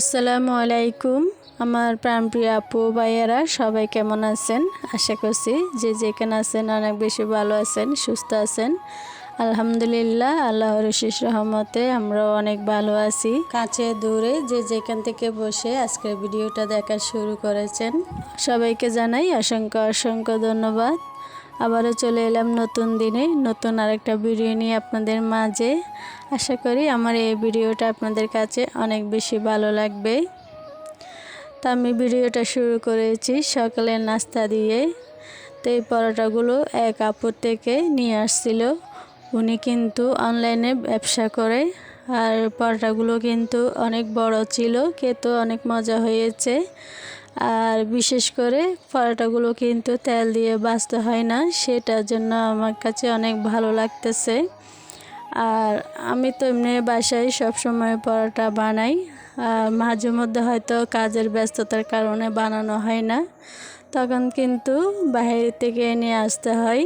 আসসালামু আলাইকুম, আমার প্রাণপ্রিয় আপু, ভাইয়েরা, সবাই কেমন আছেন? আশা করছি যে যেখানে আছেন অনেক বেশি ভালো আছেন, সুস্থ আছেন। আলহামদুলিল্লাহ, আল্লাহর শেষ রহমতে আমরাও অনেক ভালো আছি। কাছে দূরে যে যেখান থেকে বসে আজকের ভিডিওটা দেখা শুরু করেছেন, সবাইকে জানাই অসংখ্য অসংখ্য ধন্যবাদ। আবারও চলে এলাম নতুন দিনে, নতুন আরেকটা ভিডিও নিয়ে আপনাদের মাঝে। আশা করি আমার এই ভিডিওটা আপনাদের কাছে অনেক বেশি ভালো লাগবে। তো আমি ভিডিওটা শুরু করেছি সকালের নাস্তা দিয়ে। তো এই পরোটাগুলো এক আপুর থেকে নিয়ে আসছিল। উনি কিন্তু অনলাইনে ব্যবসা করে। আর পরোটাগুলো কিন্তু অনেক বড় ছিল, খেতেও অনেক মজা হয়েছে। আর বিশেষ করে পরোটাগুলো কিন্তু তেল দিয়ে বাঁচতে হয় না, সেটার জন্য আমার কাছে অনেক ভালো লাগতেছে। আর আমি তো এমনি বাসায় সবসময় পরোটা বানাই, আর মাঝে মধ্যে হয়তো কাজের ব্যস্ততার কারণে বানানো হয় না, তখন কিন্তু বাইরে থেকে নিয়ে আসতে হয়।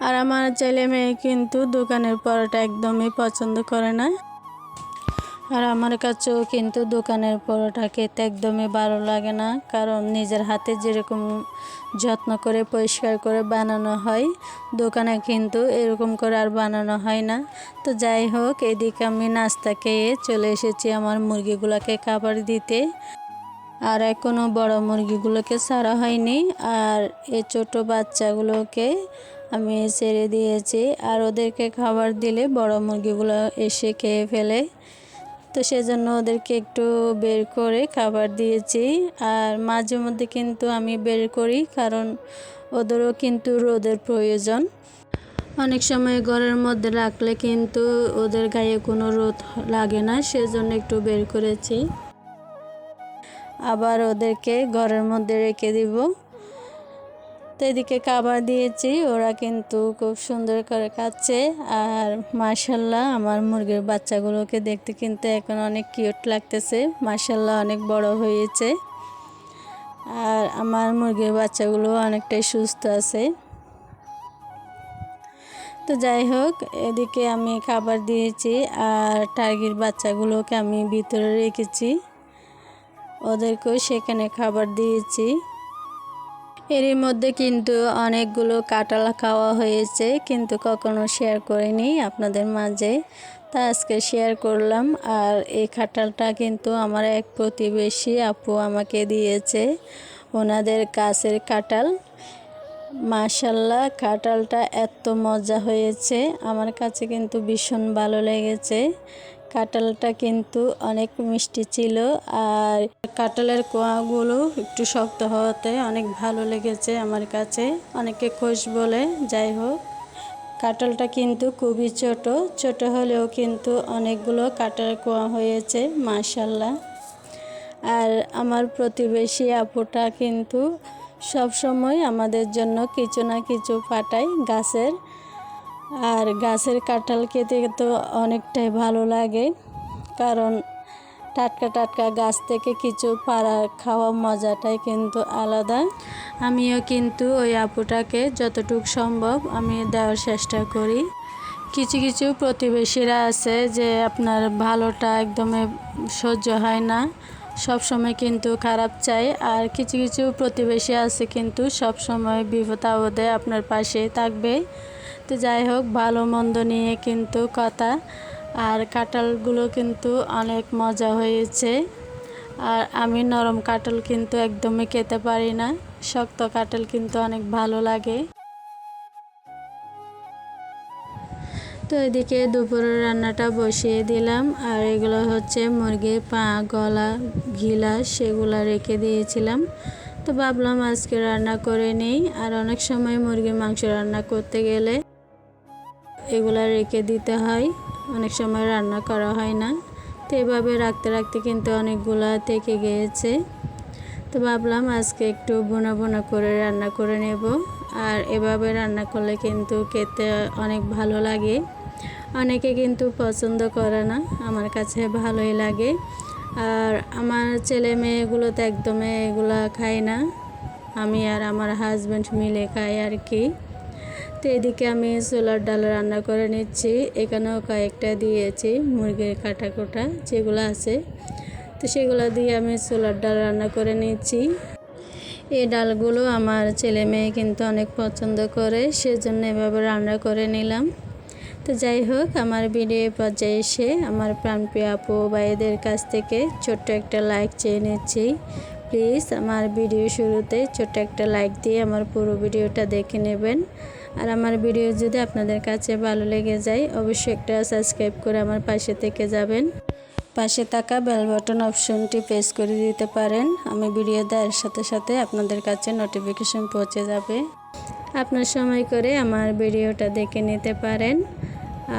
আর আমার ছেলে মেয়ে কিন্তু দোকানের পরোটা একদমই পছন্দ করে না আর আমার কাছেও কিন্তু দোকানের পরোটা খেতে একদমই ভালো লাগে না। কারণ নিজের হাতে যেরকম যত্ন করে, পরিষ্কার করে বানানো হয়, দোকানে কিন্তু এরকম করে আর বানানো হয় না। তো যাই হোক, এদিকে আমি নাস্তা খেয়ে চলে এসেছি আমার মুরগিগুলোকে খাবার দিতে। আর এখনও বড় মুরগিগুলোকে ছাড়া হয়নি। আর এই ছোট বাচ্চাগুলোকে আমি ছেড়ে দিয়েছি। আর ওদেরকে খাবার দিলে বড় মুরগিগুলো এসে খেয়ে ফেলে। তো সেজন্য ওদেরকে একটু বের করে খাবার দিয়েছি। আর মাঝে মধ্যে কিন্তু আমি বের করি, কারণ ওদেরও কিন্তু রোদের প্রয়োজন। অনেক সময় ঘরের মধ্যে রাখলে কিন্তু ওদের গায়ে কোনো রোদ লাগে না, সেজন্য একটু বের করেছি। আবার ওদেরকে ঘরের মধ্যে রেখে দিব। তো এদিকে খাবার দিয়েছি, ওরা কিন্তু খুব সুন্দর করে খাচ্ছে। আর মার্শাল্লাহ আমার মুরগির বাচ্চাগুলোকে দেখতে কিন্তু এখন অনেক কিউট লাগতেছে। মার্শাল্লাহ অনেক বড় হয়েছে। আর আমার মুরগির বাচ্চাগুলো অনেকটাই সুস্থ আছে। তো যাই হোক, এদিকে আমি খাবার দিয়েছি, আর টার্গির বাচ্চাগুলোকে আমি ভিতরে রেখেছি। ওদেরকেও সেখানে খাবার দিয়েছি। এরই মধ্যে কিন্তু অনেকগুলো কাটাল খাওয়া হয়েছে, কিন্তু কখনো শেয়ার করিনি আপনাদের মাঝে। তা আজকে শেয়ার করলাম, আর এই কাঁঠালটা কিন্তু আমার এক প্রতিবেশী আপু আমাকে দিয়েছে, ওনাদের কাছের কাঁঠাল। মাশাল্লাহ কাঁঠালটা এত মজা হয়েছে, আমার কাছে কিন্তু ভীষণ ভালো লেগেছে। কাঁঠালটা কিন্তু অনেক মিষ্টি ছিল আর কাঁঠালের কোয়াগুলো একটু শক্ত হওয়াতে অনেক ভালো লেগেছে আমার কাছে। অনেকে খোঁজ বলে, যাই হোক। কাঁঠালটা কিন্তু খুবই ছোট। ছোট হলেও কিন্তু অনেকগুলো কাঁঠাল কোয়া হয়েছে, মাশাল্লাহ। আর আমার প্রতিবেশী আপুটা কিন্তু সব সময় আমাদের জন্য কিছু না কিছু পাঠায় গাছের। আর গাছের কাঁঠাল খেতে তো অনেকটাই ভালো লাগে, কারণ টাটকা টাটকা গাছ থেকে কিছু পাড়া খাওয়া মজাটাই কিন্তু আলাদা। আমিও কিন্তু ওই আপুটাকে যতটুকু সম্ভব আমি দেওয়ার চেষ্টা করি। কিছু কিছু প্রতিবেশীরা আছে যে আপনার ভালোটা একদমই সহ্য হয় না সব সময় কিন্তু খারাপ চাই আর কিছু কিছু প্রতিবেশী আছে কিন্তু সব সময় বিপদ আপদে আপনার পাশে থাকবে। তো যাই হোক, ভালো মন্দ নিয়ে কিন্তু কথা। আর কাঁঠালগুলো কিন্তু অনেক মজা হয়েছে। আর আমি নরম কাঁঠাল কিন্তু একদমই খেতে পারি না। শক্ত কাঁঠাল কিন্তু অনেক ভালো লাগে। তো এদিকে দুপুরের রান্নাটা বসিয়ে দিলাম। আর এগুলো হচ্ছে মুরগির পা, গলা ঘিলা সেগুলো রেখে দিয়েছিলাম। তো ভাবলাম আজকে রান্না করে নেই। আর অনেক সময় মুরগির মাংস রান্না করতে গেলে এগুলা রেখে দিতে হয়। অনেক সময় রান্না করা হয় না। তো এভাবে রাখতে রাখতে কিন্তু অনেকগুলা থেকে গিয়েছে। তো ভাবলাম আজকে একটু বোনা বোনা করে রান্না করে নেব। আর এভাবে রান্না করলে কিন্তু খেতে অনেক ভালো লাগে। অনেকে কিন্তু পছন্দ করে না। আমার কাছে ভালোই লাগে। আর আমার ছেলে মেয়েগুলো তো একদমই এগুলা খায় না। আমি আর আমার হাজব্যান্ড মিলে খাই আর কি। তো এদিকে আমি ছোলার ডাল রান্না করে নিচ্ছি। এখানেও কয়েকটা দিয়েছি, মুরগির কাটা কোটা যেগুলো আছে। তো সেগুলো দিয়ে আমি ছোলার ডাল রান্না করে নিচ্ছি। এই ডালগুলো আমার ছেলে মেয়ে কিন্তু অনেক পছন্দ করে, সেজন্য এভাবে রান্না করে নিলাম। তো যাই হোক, আমার ভিডিও পর্যায়ে এসে আমার প্রাণপ্রিয় আপু ভাইদের কাছ থেকে ছোট্ট একটা লাইক চেয়ে নিচ্ছি। প্লিজ আমার ভিডিও শুরুতে ছোট্ট একটা লাইক দিয়ে আমার পুরো ভিডিওটা দেখে নেবেন। আর আমার ভিডিও যদি আপনাদের কাছে ভালো লেগে যায়, অবশ্যই একটা সাবস্ক্রাইব করে আমার পাশে থেকে যাবেন। পাশে থাকা বেল বাটন অপশনটি প্রেস করে দিতে পারেন। আমি ভিডিও দেওয়ার সাথে সাথে আপনাদের কাছে নোটিফিকেশন পৌঁছে যাবে। আপনার সময় করে আমার ভিডিওটা দেখে নিতে পারেন।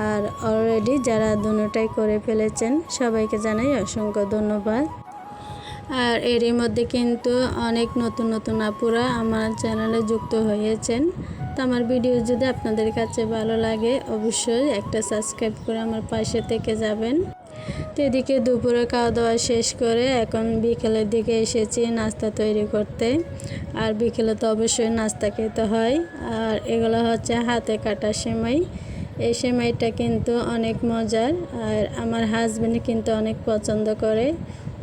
আর অলরেডি যারা দুটাই করে ফেলেছেন, সবাইকে জানাই অসংখ্য ধন্যবাদ। আর এরই মধ্যে কিন্তু অনেক নতুন নতুন আপুরা আমার চ্যানেলে যুক্ত হয়েছেন। তো আমার ভিডিও যদি আপনাদের কাছে ভালো লাগে, অবশ্যই একটা সাবস্ক্রাইব করে আমার পাশে থেকে যাবেন। তো এদিকে দুপুরে খাওয়া দাওয়া শেষ করে এখন বিকেলের দিকে এসেছি নাস্তা তৈরি করতে। আর বিকেলে তো অবশ্যই নাস্তা খেতে হয়। আর এগুলো হচ্ছে হাতে কাটা সেমাই। এই সেমাইটা কিন্তু অনেক মজার। আর আমার হাজব্যান্ড কিন্তু অনেক পছন্দ করে।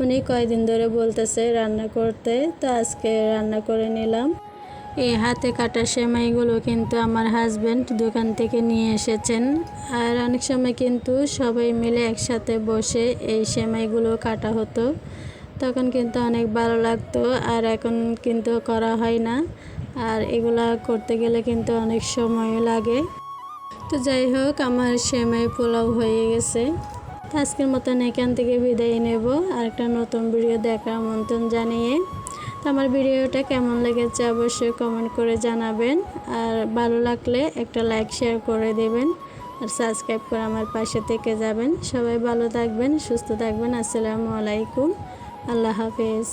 উনি কয়দিন ধরে বলতেছে রান্না করতে। তো আজকে রান্না করে নিলাম। এই হাতে কাটা সেমাইগুলো কিন্তু আমার হাজব্যান্ড দোকান থেকে নিয়ে এসেছেন। আর অনেক সময় কিন্তু সবাই মিলে একসাথে বসে এই সেমাইগুলো কাটা হতো। তখন কিন্তু অনেক ভালো লাগতো আর এখন কিন্তু করা হয় না। আর এগুলা করতে গেলে কিন্তু অনেক সময়ও লাগে। তো যাই হোক, আমার সেমাই পোলাও হয়ে গেছে। আজকের মতন এখান থেকে বিদায় নেব। আর একটা নতুন ভিডিও দেখার আমন্ত্রণ জানিয়ে আমার ভিডিওটা কেমন লেগেছে অবশ্যই কমেন্ট করে জানাবেন। আর ভালো লাগলে একটা লাইক শেয়ার করে দেবেন। আর সাবস্ক্রাইব করে আমার পাশে থেকে যাবেন। সবাই ভালো থাকবেন, সুস্থ থাকবেন। আসসালামু আলাইকুম। আল্লাহ হাফেজ।